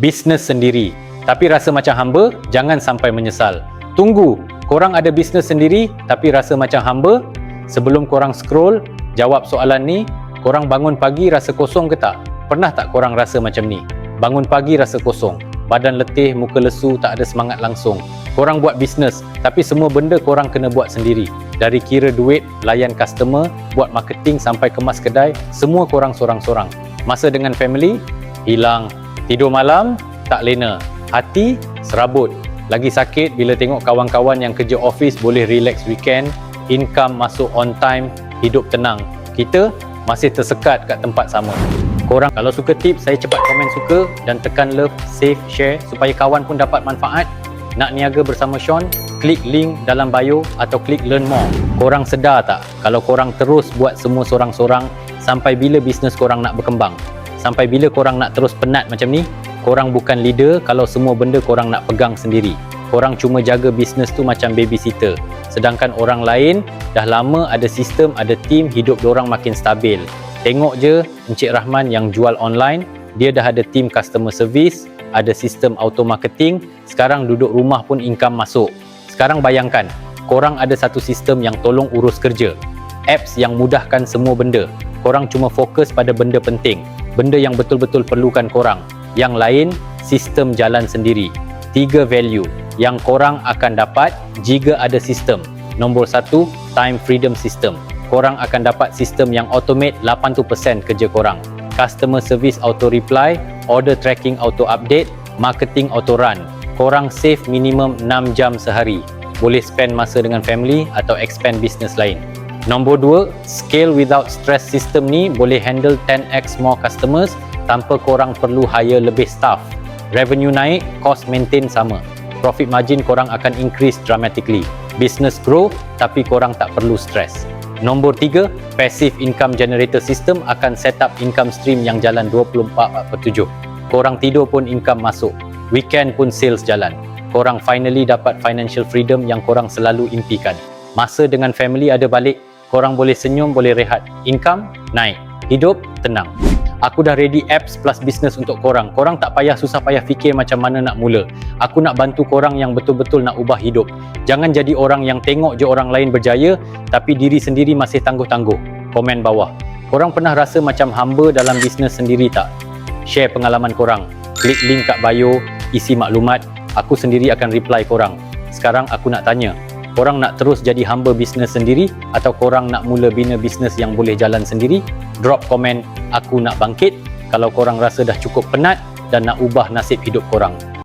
bisnes sendiri. Tapi rasa macam hamba, jangan sampai menyesal. Tunggu, korang ada bisnes sendiri tapi rasa macam hamba? Sebelum korang scroll, jawab soalan ni, korang bangun pagi rasa kosong ke tak? Pernah tak korang rasa macam ni? Bangun pagi rasa kosong, badan letih, muka lesu, tak ada semangat langsung. Korang buat bisnes, tapi semua benda korang kena buat sendiri. Dari kira duit, layan customer, buat marketing sampai kemas kedai, semua korang sorang-sorang. Masa dengan family, hilang. Tidur malam, tak lena. Hati, serabut. Lagi sakit bila tengok kawan-kawan yang kerja office boleh relax weekend, income masuk on time, hidup tenang. Kita masih tersekat kat tempat sama. Korang kalau suka tips, saya cepat komen suka dan tekan love, save, share supaya kawan pun dapat manfaat. Nak niaga bersama Sean? Klik link dalam bio atau klik learn more. Korang sedar tak kalau korang terus buat semua sorang-sorang sampai bila bisnes korang nak berkembang? Sampai bila korang nak terus penat macam ni? Korang bukan leader kalau semua benda korang nak pegang sendiri. Korang cuma jaga bisnes tu macam babysitter. Sedangkan orang lain dah lama ada sistem, ada team, hidup diorang makin stabil. Tengok je Encik Rahman yang jual online, dia dah ada team customer service, ada sistem auto marketing, sekarang duduk rumah pun income masuk. Sekarang bayangkan, korang ada satu sistem yang tolong urus kerja. Apps yang mudahkan semua benda. Korang cuma fokus pada benda penting, benda yang betul-betul perlukan korang. Yang lain, sistem jalan sendiri. Tiga value yang korang akan dapat jika ada sistem. Nombor satu, time freedom system. Korang akan dapat sistem yang automate 80% kerja korang. Customer service auto reply, order tracking auto update, marketing auto run. Korang save minimum 6 jam sehari. Boleh spend masa dengan family atau expand business lain. Nombor dua, scale without stress system ni boleh handle 10x more customers tanpa korang perlu hire lebih staff. Revenue naik, cost maintain sama. Profit margin korang akan increase dramatically. Business grow tapi korang tak perlu stress. Nombor tiga, passive income generator system akan set up income stream yang jalan 24/7. Korang tidur pun income masuk. Weekend pun sales jalan. Korang finally dapat financial freedom yang korang selalu impikan. Masa dengan family ada balik, korang boleh senyum, boleh rehat. Income naik. Hidup tenang. Aku dah ready apps plus business untuk korang. Korang tak payah susah payah fikir macam mana nak mula. Aku nak bantu korang yang betul-betul nak ubah hidup. Jangan jadi orang yang tengok je orang lain berjaya tapi diri sendiri masih tangguh-tangguh. Komen bawah. Korang pernah rasa macam hamba dalam bisnes sendiri tak? Share pengalaman korang. Klik link kat bio, isi maklumat. Aku sendiri akan reply korang. Sekarang aku nak tanya, korang nak terus jadi hamba bisnes sendiri atau korang nak mula bina bisnes yang boleh jalan sendiri? Drop komen, aku nak bangkit kalau korang rasa dah cukup penat dan nak ubah nasib hidup korang.